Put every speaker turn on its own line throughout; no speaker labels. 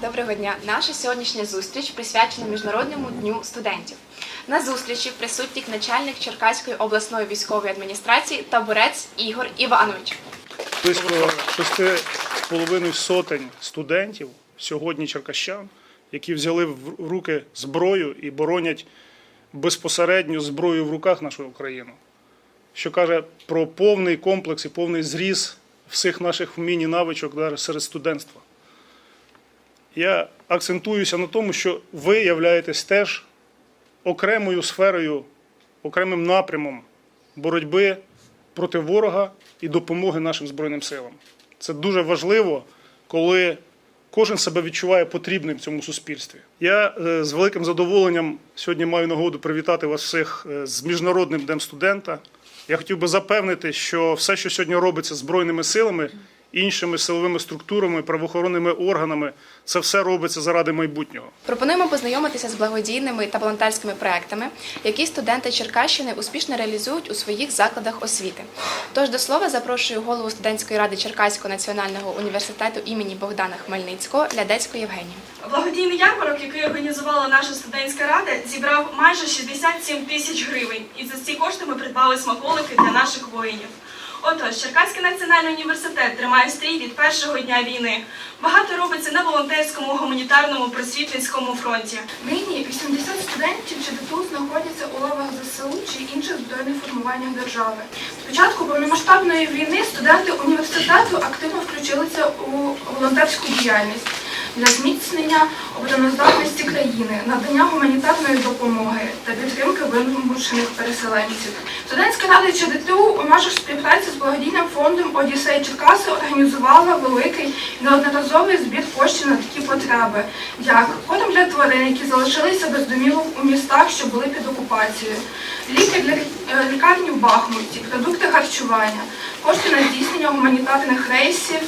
Доброго дня! Наша сьогоднішня зустріч присвячена Міжнародному дню студентів. На зустрічі присутній начальник Черкаської обласної військової адміністрації таборець Ігор Іванович.
Близько шести з половиною сотень студентів сьогодні черкащан, які взяли в руки зброю і боронять безпосередньо зброю в руках нашу Україну, що каже про повний комплекс і повний зріз всіх наших вмінь і навичок серед студентства. Я акцентуюся на тому, що ви являєтесь теж окремою сферою, окремим напрямом боротьби проти ворога і допомоги нашим Збройним силам. Це дуже важливо, коли кожен себе відчуває потрібним в цьому суспільстві. Я е, з великим задоволенням сьогодні маю нагоду привітати вас всіх е, з Міжнародним днем студента. Я хотів би запевнити, що все, що сьогодні робиться Збройними силами, іншими силовими структурами, правоохоронними органами, це все робиться заради майбутнього.
Пропонуємо познайомитися з благодійними та волонтерськими проектами, які студенти Черкащини успішно реалізують у своїх закладах освіти. Тож до слова запрошую голову студентської ради Черкаського національного університету імені Богдана Хмельницького Лядецьку Євгенію.
Благодійний ярмарок, який організувала наша студентська рада, зібрав майже 67 тисяч гривень. І за ці кошти ми придбали смаколики для наших воїнів. Отож, Черкаський національний університет тримає стрій від першого дня війни. Багато робиться на волонтерському, гуманітарному, просвітницькому фронті.
Нині 80 студентів ЧДТУ знаходяться у лавах ЗСУ чи інших збройних формуваннях держави. Спочатку повномасштабної війни студенти університету активно включилися у волонтерську діяльність для зміцнення обороноздатності країни, надання гуманітарної допомоги та підтримки вимушених переселенців. Студентська рада ЧДТУ у межах співпраці з благодійним фондом Одіссей Черкаси організувала великий неодноразовий збір коштів на такі потреби, як корм для тварин, які залишилися без домівок у містах, що були під окупацією, ліки для лікарні в Бахмуті, продукти харчування, кошти на здійснення гуманітарних рейсів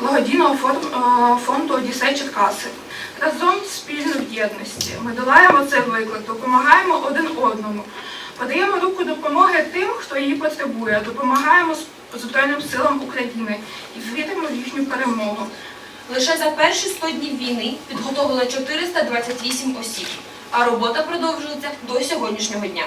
благодійного е, фонду Одіссей Черкаси. Разом спільно в єдності ми долаємо цей виклик, допомагаємо один одному, подаємо руку допомоги тим, хто її потребує, допомагаємо Збройним силам України і віримо в їхню перемогу.
Лише за перші 100 днів війни підготовили 428 осіб, а робота продовжується до сьогоднішнього дня.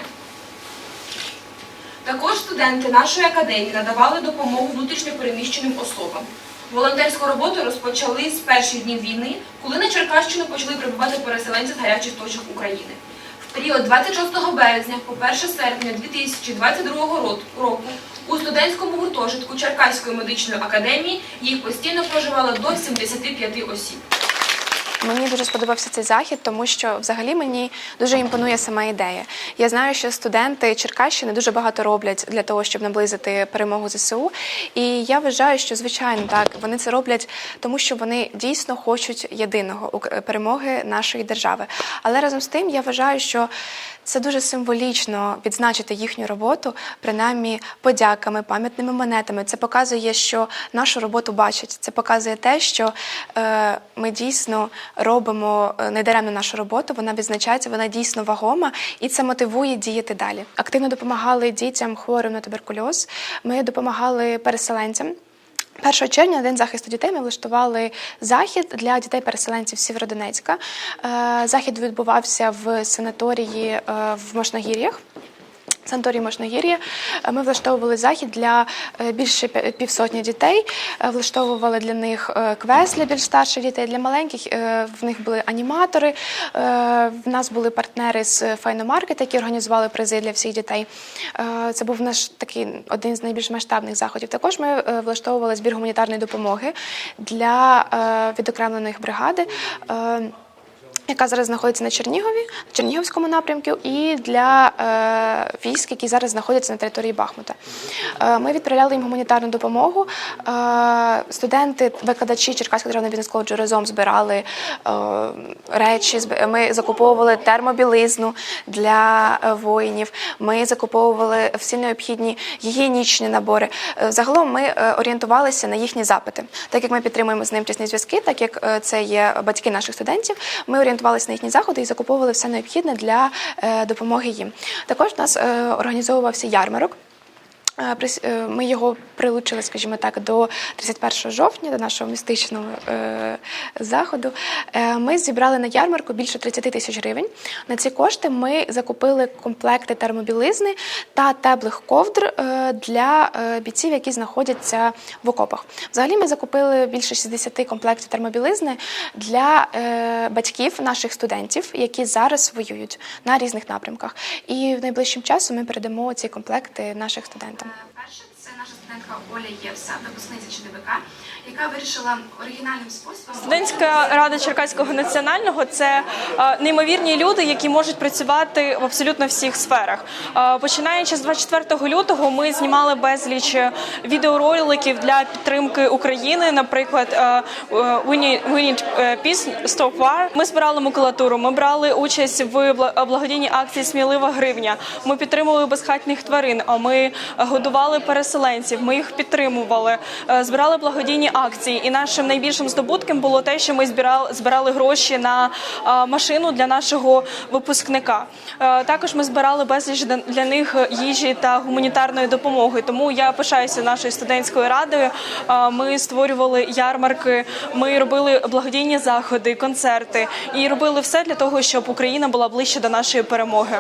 Також студенти нашої академії надавали допомогу внутрішньопереміщеним особам. Волонтерську роботу розпочали з перших днів війни, коли на Черкащину почали прибувати переселенці з гарячих точок України. В період 26 березня по 1 серпня 2022 ро- року у студентському гуртожитку Черкаської медичної академії їх постійно проживало до 75 осіб.
Мені дуже сподобався цей захід, тому що взагалі мені дуже імпонує сама ідея. Я знаю, що студенти Черкащини дуже багато роблять для того, щоб наблизити перемогу ЗСУ. І я вважаю, що звичайно так вони це роблять, тому що вони дійсно хочуть єдиного перемоги нашої держави. Але разом з тим я вважаю, що це дуже символічно відзначити їхню роботу, принаймні подяками, пам'ятними монетами. Це показує, що нашу роботу бачать. Це показує те, що е, ми дійсно робимо е, недаремно нашу роботу. Вона відзначається, вона дійсно вагома, і це мотивує діяти далі. Активно допомагали дітям хворим на туберкульоз. Ми допомагали переселенцям. 1 червня день захисту дітей ми влаштували захід для дітей-переселенців Сєвєродонецька. Е, Захід відбувався в санаторії е, в Можногір'ях. Санаторії Можногір'я. Е, Ми влаштовували захід для е, більше півсотні дітей. Е, Влаштовували для них квест для більш старших дітей, для маленьких в них були аніматори. В нас були партнери з Файномаркет, які організували призи для всіх дітей. Це був наш такий один з найбільш масштабних заходів. Також ми влаштовували збір гуманітарної допомоги для відокремленої бригади. Яка зараз знаходиться на Чернігові, на Чернігівському напрямку, і для е, військ, які зараз знаходяться на території Бахмута. Е, ми відправляли їм гуманітарну допомогу. Е, студенти, викладачі Черкаського державного бізнес-коледжу разом збирали е, речі. Ми закуповували термобілизну для е, воїнів. Ми закуповували всі необхідні гігієнічні набори. Е, Загалом ми е, орієнтувалися на їхні запити. Так як ми підтримуємо з ним тісні зв'язки, так як це є батьки наших студентів, ми орієнтувалися на їхні заходи і закуповували все необхідне для е, допомоги їм. Також у нас е, організовувався ярмарок. Е, Ми його прилучили, скажімо так, до 31 жовтня, до нашого містичного е, заходу. Е, Ми зібрали на ярмарку більше 30 тисяч гривень. На ці кошти ми закупили комплекти термобілизни та теплих ковдр для бійців, які знаходяться в окопах. Взагалі ми закупили більше 60 комплектів термобілизни для батьків наших студентів, які зараз воюють на різних напрямках. І в найближчим часом ми передамо ці комплекти наших студентам.
Студентка Оля Євса, випускниця ЧДВК, яка вирішила оригінальним способом
Студентська рада Черкаського національного це е, неймовірні люди, які можуть працювати в абсолютно всіх сферах. Е, Починаючи з 24 лютого, ми знімали безліч відеороликів для підтримки України. Наприклад, «We need- we need, peace, stop war». Ми збирали макулатуру. Ми брали участь в бла- благодійній акції Смілива гривня. Ми підтримували безхатних тварин. А ми годували переселенців. Ми їх підтримували, е, збирали благодійні акції. І нашим найбільшим здобутком було те, що ми збирали, збирали гроші на е, машину для нашого випускника. Е, Також ми збирали безліч для- них їжі та гуманітарної допомоги. Тому я пишаюся нашою студентською радою. Ми створювали ярмарки, ми робили благодійні заходи, концерти і робили все для того, щоб Україна була ближче до нашої перемоги.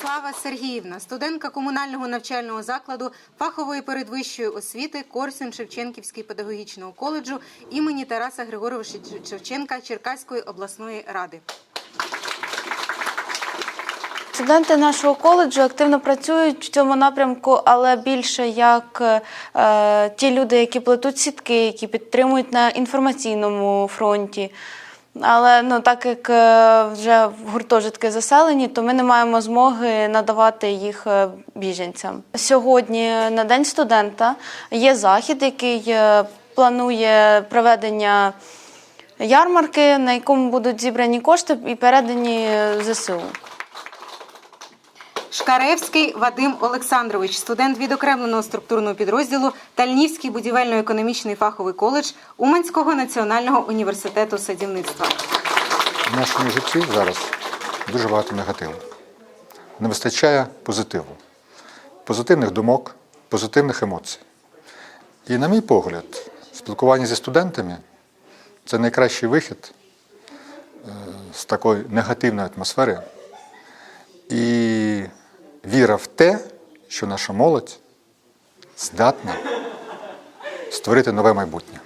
Кубреш Сергіївна, студентка комунального навчального закладу фахової передвищої освіти Корсун Шевченківський педагогічного коледжу імені Тараса Григоровича Шевченка Черкаської обласної ради.
Студенти нашого коледжу активно працюють в цьому напрямку, але більше як е, ті люди, які плетуть сітки, які підтримують на інформаційному фронті. Але ну, так як е, вже гуртожитки заселені, то ми не маємо змоги надавати їх е, біженцям. Сьогодні на День студента є захід, який е, планує проведення ярмарки, на якому будуть зібрані кошти і передані е, ЗСУ.
Шкаревський Вадим Олександрович, студент відокремленого структурного підрозділу Тальнівський будівельно-економічний фаховий коледж Уманського національного університету садівництва.
В нашому житті зараз дуже багато негативу. Не вистачає позитиву, позитивних думок, позитивних емоцій. І, на мій погляд, спілкування зі студентами це найкращий вихід е, з такої негативної атмосфери. Віра в те, що наша молодь здатна створити нове майбутнє.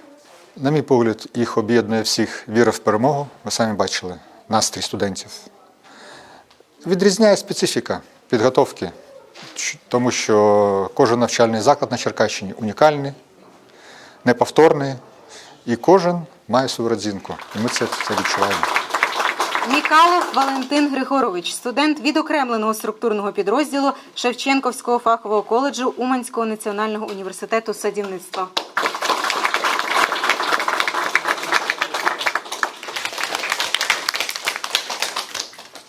На мій погляд, їх об'єднує всіх віра в перемогу. Ви самі бачили настрій студентів. Відрізняє специфіка підготовки, тому що кожен навчальний заклад на Черкащині унікальний, неповторний, і кожен має свою родзинку. І ми це, це відчуваємо.
Мікалов Валентин Григорович, студент відокремленого структурного підрозділу Шевченковського фахового коледжу Уманського національного університету садівництва.